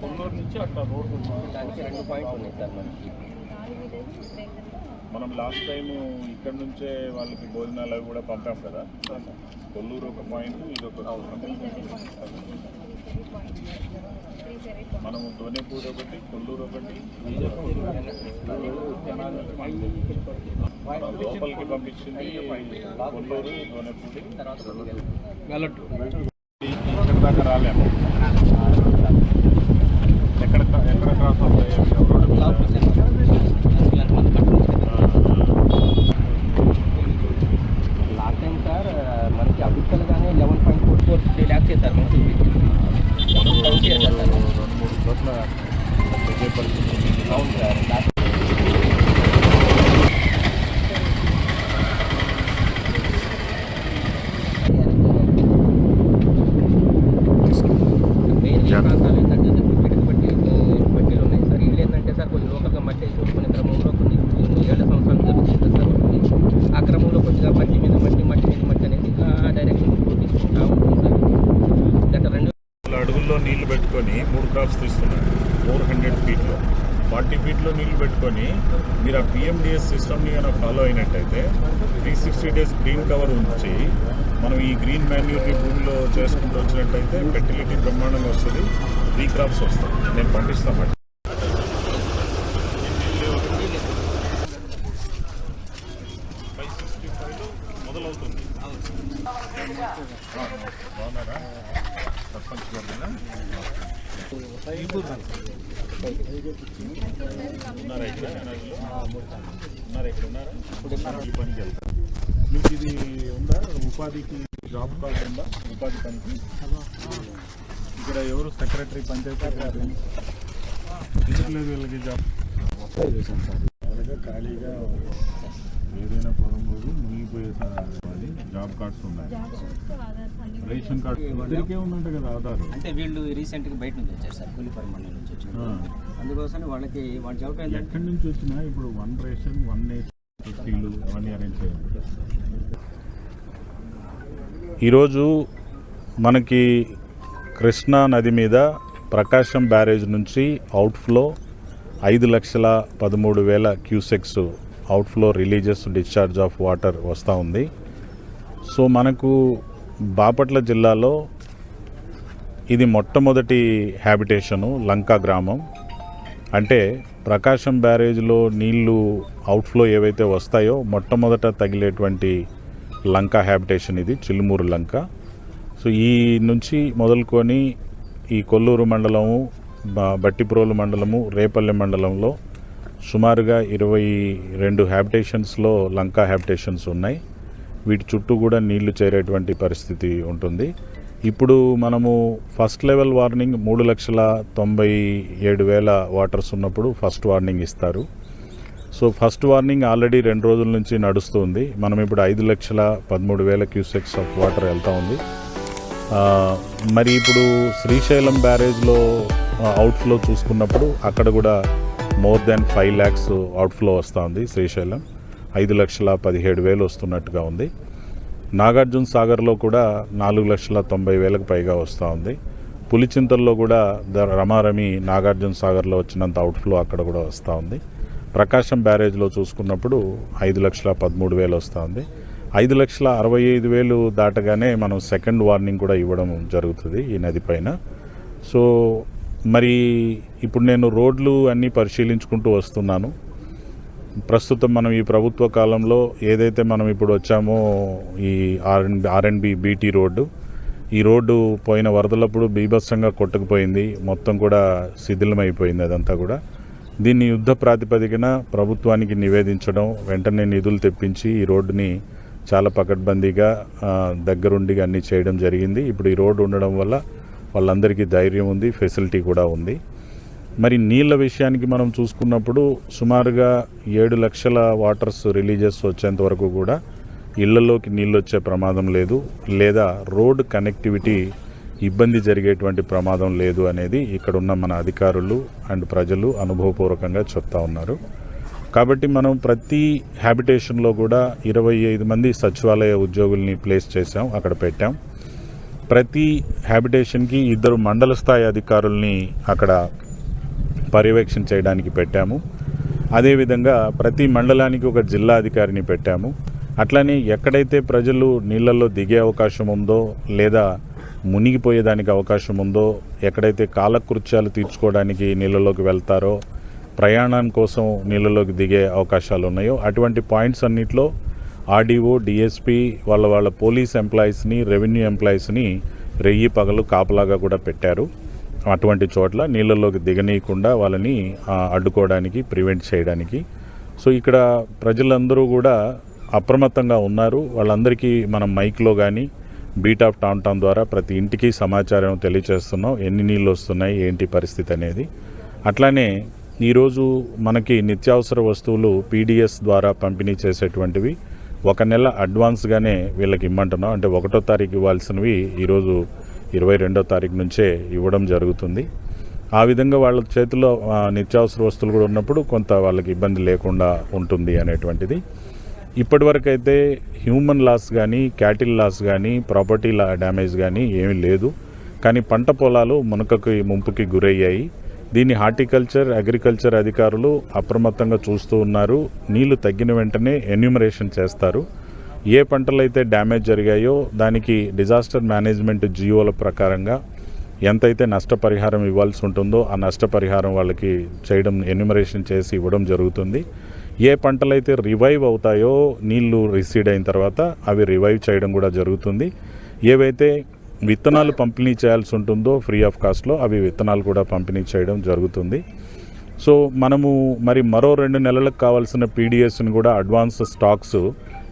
కొన్నూరు నుంచి అట్లా రోడ్డు దానికి రెండు పాయింట్లు ఉన్నాయి సార్ మనకి మనం లాస్ట్ టైం ఇక్కడ నుంచే వాళ్ళకి భోజనాలు అవి కూడా పంపాం కదా. కొల్లూరు ఒక పాయింట్ ఇది ఒక మనము దోనేపూర్ ఒకటి కొల్లూరు ఒకటి. లోపలికి పంపించింది కొల్లూరు దోనేపూడి ఇక్కడ దాకా రాలేము. ఎక్కడ ఎక్కడ క్రాస్ అవుతాయి రోడ్డు లాస్ట్ టైం సార్ మనకి అభిక్కలుగానే eleven point four four three lakhs చేశారు. మనకి Ja, dann muss ich das mal. Das wird bei den Frauen werden. Forty ఫీట్లో నీళ్ళు పెట్టుకొని మీరు ఆ పిఎండిఎస్ సిస్టమ్ని కనుక ఫాలో అయినట్టయితే three sixty days green cover ఉంచి మనం ఈ గ్రీన్ మాన్యూర్ని భూమిలో చేసుకుంటూ వచ్చినట్టయితే ఫెర్టిలిటీ బ్రహ్మాండంగా వస్తుంది. త్రీ క్రాప్స్ వస్తాయి. నేను పండిస్తాను మొదలవుతుంది. బాగున్నారా? సర్పంచ్ ఉన్నారా ఇక్కడ? ఎనర్జీలో? ఉన్నారా ఇక్కడ? ఉన్నారా ఈ పనికి వెళ్తారు. మీకు ఇది ఉందా? ఉపాధికి జాబ్ కార్డు ఉందా? ఉపాధి పనికి? ఇక్కడ ఎవరు సెక్రటరీ పంచాయతీ గారు ఎందుకు లేదు వీళ్ళకి జాబ్? ఖాళీగా ఏదైనా పొలం రోజు మునిగిపోయే జాబ్ కార్డ్స్ ఉన్నాయి. రేషన్ కార్డు ఉందంట కదా ఆధార్? అంటే వీళ్ళు రీసెంట్గా బయట నుంచి వచ్చారు సార్ కూలి పరిమాణం నుంచి వచ్చారు. అందుకోసం వాళ్ళకి వాళ్ళ జాబ్ ఎక్కడి నుంచి వచ్చినా ఇప్పుడు వన్ రేషన్ వన్ ఫిఫ్టీలు అవన్నీ అరేంజ్ చేయాలి. ఈరోజు మనకి కృష్ణా నది మీద ప్రకాశం బ్యారేజ్ నుంచి అవుట్ఫ్లో ఐదు లక్షల పదమూడు వేల cusecs outflow religious discharge of water వస్తూ ఉంది. సో మనకు బాపట్ల జిల్లాలో ఇది మొట్టమొదటి హ్యాబిటేషను లంకా గ్రామం. అంటే ప్రకాశం బ్యారేజ్లో నీళ్ళు అవుట్ఫ్లో ఏవైతే వస్తాయో మొట్టమొదట తగిలేటువంటి లంక హ్యాబిటేషన్ ఇది చిలుమూరు లంక. సో ఈ నుంచి మొదలుకొని ఈ కొల్లూరు మండలము బట్టిప్రోలు మండలము రేపల్లె మండలంలో సుమారుగా ఇరవై రెండు హ్యాబిటేషన్స్లో లంకా హ్యాబిటేషన్స్ ఉన్నాయి. వీటి చుట్టూ కూడా నీళ్ళు చేరేటువంటి పరిస్థితి ఉంటుంది. ఇప్పుడు మనము ఫస్ట్ లెవెల్ వార్నింగ్ మూడు లక్షల తొంభై ఏడు వేల వాటర్స్ ఉన్నప్పుడు ఫస్ట్ వార్నింగ్ ఇస్తారు. సో ఫస్ట్ వార్నింగ్ ఆల్రెడీ రెండు రోజుల నుంచి నడుస్తుంది. మనం ఇప్పుడు ఐదు లక్షల పదమూడు వేల క్యూసెక్స్ ఆఫ్ వాటర్ వెళ్తూ ఉంది. మరి ఇప్పుడు శ్రీశైలం బ్యారేజ్లో అవుట్ఫ్లో చూసుకున్నప్పుడు అక్కడ కూడా more than five lakhs outflow వస్తుంది శ్రీశైలం. ఐదు లక్షల పదిహేడు వేలు వస్తున్నట్టుగా ఉంది. నాగార్జున సాగర్లో కూడా నాలుగు లక్షల తొంభై వేలకు పైగా వస్తూ ఉంది. పులిచింతల్లో కూడా ద రమారమి నాగార్జున సాగర్లో వచ్చినంత అవుట్ఫ్లో అక్కడ కూడా వస్తూ ఉంది. ప్రకాశం బ్యారేజ్లో చూసుకున్నప్పుడు ఐదు లక్షల పదమూడు వేలు వస్తూ ఉంది. ఐదు లక్షల అరవై ఐదు వేలు దాటగానే మనం సెకండ్ వార్నింగ్ కూడా ఇవ్వడం జరుగుతుంది ఈ నది పైన. సో మరి ఇప్పుడు నేను రోడ్లు అన్నీ పరిశీలించుకుంటూ వస్తున్నాను. ప్రస్తుతం మనం ఈ ప్రభుత్వ కాలంలో ఏదైతే మనం ఇప్పుడు వచ్చామో ఈ ఆర్ఎన్ ఆర్ఎన్బి బీటీ రోడ్డు ఈ రోడ్డు పోయిన వరదలప్పుడు బీభత్సంగా కొట్టుకుపోయింది. మొత్తం కూడా శిథిలమైపోయింది అదంతా కూడా. దీన్ని యుద్ధ ప్రాతిపదికన ప్రభుత్వానికి నివేదించడం వెంటనే నిధులు తెప్పించి ఈ రోడ్డుని చాలా పకడ్బందీగా దగ్గరుండిగా దగ్గరుండి అన్నీ చేయడం జరిగింది. ఇప్పుడు ఈ రోడ్డు ఉండడం వల్ల వాళ్ళందరికీ ధైర్యం ఉంది ఫెసిలిటీ కూడా ఉంది. మరి నీళ్ళ విషయానికి మనం చూసుకున్నప్పుడు సుమారుగా ఏడు లక్షల వాటర్స్ రిలీజెస్ వచ్చేంత వరకు కూడా ఇళ్ళలోకి నీళ్ళు వచ్చే ప్రమాదం లేదు లేదా రోడ్ కనెక్టివిటీ ఇబ్బంది జరిగేటువంటి ప్రమాదం లేదు అనేది ఇక్కడున్న మన అధికారులు అండ్ ప్రజలు అనుభవపూర్వకంగా చెప్తా ఉన్నారు. కాబట్టి మనం ప్రతి హ్యాబిటేషన్లో కూడా ఇరవై ఐదు మంది సచివాలయ ఉద్యోగుల్ని ప్లేస్ చేసాం అక్కడ పెట్టాం. ప్రతి హ్యాబిటేషన్కి ఇద్దరు మండల స్థాయి అధికారుల్ని అక్కడ పర్యవేక్షణ చేయడానికి పెట్టాము. అదేవిధంగా ప్రతి మండలానికి ఒక జిల్లా అధికారిని పెట్టాము. అట్లనే ఎక్కడైతే ప్రజలు నీళ్ళల్లో దిగే అవకాశం ఉందో లేదా మునిగిపోయేదానికి అవకాశం ఉందో ఎక్కడైతే కాలకృత్యాలు తీర్చుకోవడానికి నీళ్ళలోకి వెళ్తారో ప్రయాణం కోసం నీళ్ళలోకి దిగే అవకాశాలు ఉన్నాయో అటువంటి పాయింట్స్ అన్నిట్లో ఆర్డీఓ డిఎస్పి వాళ్ళ వాళ్ళ పోలీస్ ఎంప్లాయీస్ని రెవెన్యూ ఎంప్లాయీస్ని రెయ్యి పగలు కాపలాగా కూడా పెట్టారు. అటువంటి చోట్ల నీళ్ళలోకి దిగనీయకుండా వాళ్ళని అడ్డుకోవడానికి ప్రివెంట్ చేయడానికి. సో ఇక్కడ ప్రజలందరూ కూడా అప్రమత్తంగా ఉన్నారు. వాళ్ళందరికీ మనం మైక్లో కానీ బీట్ ఆఫ్ టౌన్ టౌన్ ద్వారా ప్రతి ఇంటికి సమాచారం తెలియచేస్తున్నాం. ఎన్ని నీళ్ళు వస్తున్నాయి ఏంటి పరిస్థితి అనేది. అట్లానే ఈరోజు మనకి నిత్యావసర వస్తువులు పీడిఎస్ ద్వారా పంపిణీ చేసేటువంటివి ఒక నెల అడ్వాన్స్గానే వీళ్ళకి ఇమ్మంటున్నాం. అంటే ఒకటో తారీఖు ఇవ్వాల్సినవి ఈరోజు ఇరవై రెండో తారీఖు నుంచే ఇవ్వడం జరుగుతుంది. ఆ విధంగా వాళ్ళ చేతిలో నిత్యావసర వస్తువులు కూడా ఉన్నప్పుడు కొంత వాళ్ళకి ఇబ్బంది లేకుండా ఉంటుంది అనేటువంటిది. ఇప్పటివరకు అయితే హ్యూమన్ లాస్ కానీ క్యాటిల్ లాస్ కానీ ప్రాపర్టీ లా డ్యామేజ్ కానీ ఏమీ లేదు. కానీ పంట పొలాలు మునకకి ముంపుకి గురయ్యాయి. దీన్ని హార్టికల్చర్ అగ్రికల్చర్ అధికారులు అప్రమత్తంగా చూస్తూ ఉన్నారు. నీళ్ళు తగ్గిన వెంటనే ఎన్యూమరేషన్ చేస్తారు. ఏ పంటలైతే డ్యామేజ్ జరిగాయో దానికి డిజాస్టర్ మేనేజ్మెంట్ జియోల ప్రకారంగా ఎంతైతే నష్టపరిహారం ఇవ్వాల్సి ఉంటుందో ఆ నష్టపరిహారం వాళ్ళకి చేయడం ఎన్యూమరేషన్ చేసి ఇవ్వడం జరుగుతుంది. ఏ పంటలైతే రివైవ్ అవుతాయో నీళ్ళు రిసీడ్ అయిన తర్వాత అవి రివైవ్ చేయడం కూడా జరుగుతుంది. ఏవైతే విత్తనాలు పంపిణీ చేయాల్సి ఉంటుందో ఫ్రీ ఆఫ్ కాస్ట్లో అవి విత్తనాలు కూడా పంపిణీ చేయడం జరుగుతుంది. సో మనము మరి మరో రెండు నెలలకు కావాల్సిన పీడిఎస్ని కూడా అడ్వాన్స్ స్టాక్స్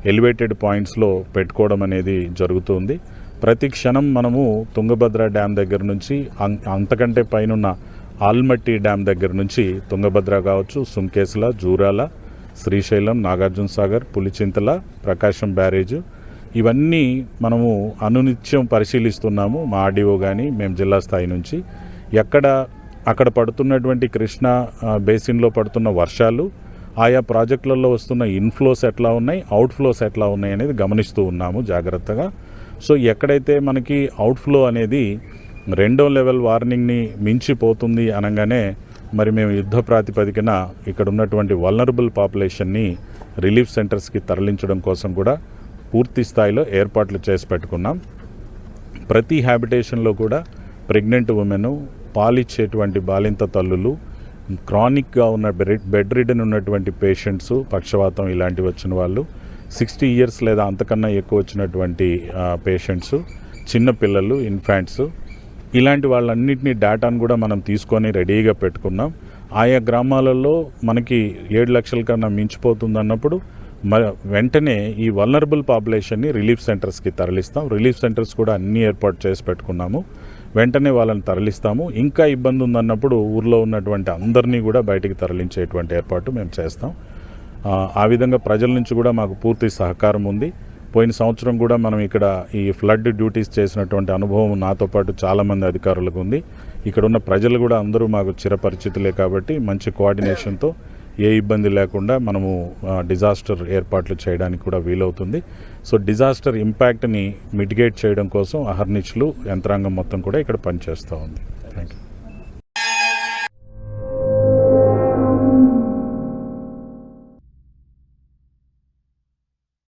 ఎలివేటెడ్ పాయింట్స్లో పెట్టుకోవడం అనేది జరుగుతుంది. ప్రతి క్షణం మనము తుంగభద్ర డ్యామ్ దగ్గర నుంచి అం- అంతకంటే పైనున్న ఆల్మట్టి డ్యామ్ దగ్గర నుంచి తుంగభద్ర కావచ్చు సుంకేసుల జూరాల శ్రీశైలం నాగార్జున సాగర్ పులిచింతల ప్రకాశం బ్యారేజ్ ఇవన్నీ మనము అనునిత్యం పరిశీలిస్తున్నాము మా ఆర్డీఓ కానీ మేము జిల్లా స్థాయి నుంచి. ఎక్కడ అక్కడ పడుతున్నటువంటి కృష్ణా బేసిన్లో పడుతున్న వర్షాలు ఆయా ప్రాజెక్టులలో వస్తున్న ఇన్ఫ్లోస్ ఎట్లా ఉన్నాయి అవుట్ఫ్లోస్ ఎట్లా ఉన్నాయి అనేది గమనిస్తూ ఉన్నాము జాగ్రత్తగా. సో ఎక్కడైతే మనకి అవుట్ఫ్లో అనేది రెండో లెవెల్ వార్నింగ్ని మించిపోతుంది అనగానే మరి మేము యుద్ధ ప్రాతిపదికన ఇక్కడ ఉన్నటువంటి వల్నరబుల్ పాపులేషన్ని రిలీఫ్ సెంటర్స్కి తరలించడం కోసం కూడా పూర్తి స్థాయిలో ఏర్పాట్లు చేసి పెట్టుకున్నాం. ప్రతి హ్యాబిటేషన్లో కూడా ప్రెగ్నెంట్ ఉమెన్ పాలిచ్చేటువంటి బాలింత తల్లులు క్రానిక్గా ఉన్న బెడ్ బెడ్ రిడన్ ఉన్నటువంటి పేషెంట్స్ పక్షవాతం ఇలాంటివి వచ్చిన వాళ్ళు సిక్స్టీ ఇయర్స్ లేదా అంతకన్నా ఎక్కువ వచ్చినటువంటి పేషెంట్స్ చిన్న పిల్లలు ఇన్ఫాంట్స్ ఇలాంటి వాళ్ళన్నింటినీ డేటాను కూడా మనం తీసుకొని రెడీగా పెట్టుకున్నాం. ఆయా గ్రామాలలో మనకి ఏడు లక్షల కన్నా మించిపోతుంది అన్నప్పుడు మ వెంటనే ఈ వల్నరబుల్ పాపులేషన్ని రిలీఫ్ సెంటర్స్కి తరలిస్తాం. రిలీఫ్ సెంటర్స్ కూడా అన్ని ఏర్పాటు చేసి పెట్టుకున్నాము. వెంటనే వాళ్ళని తరలిస్తాము. ఇంకా ఇబ్బంది ఉందన్నప్పుడు ఊర్లో ఉన్నటువంటి అందరినీ కూడా బయటికి తరలించేటువంటి ఏర్పాటు మేము చేస్తాం. ఆ, విధంగా ప్రజల నుంచి కూడా మాకు పూర్తి సహకారం ఉంది. పోయిన సంవత్సరం కూడా మనం ఇక్కడ ఈ ఫ్లడ్ డ్యూటీస్ చేసినటువంటి అనుభవం నాతో పాటు చాలామంది అధికారులకు ఉంది. ఇక్కడ ఉన్న ప్రజలు కూడా అందరూ మాకు చిరపరిచితులే కాబట్టి మంచి కోఆర్డినేషన్తో ఏ ఇబ్బంది లేకుండా మనము డిజాస్టర్ ఏర్పాట్లు చేయడానికి కూడా వీలవుతుంది. సో డిజాస్టర్ ఇంపాక్ట్ని మిటిగేట్ చేయడం కోసం అహర్నిచ్లు యంత్రాంగం మొత్తం కూడా ఇక్కడ పనిచేస్తూ ఉంది.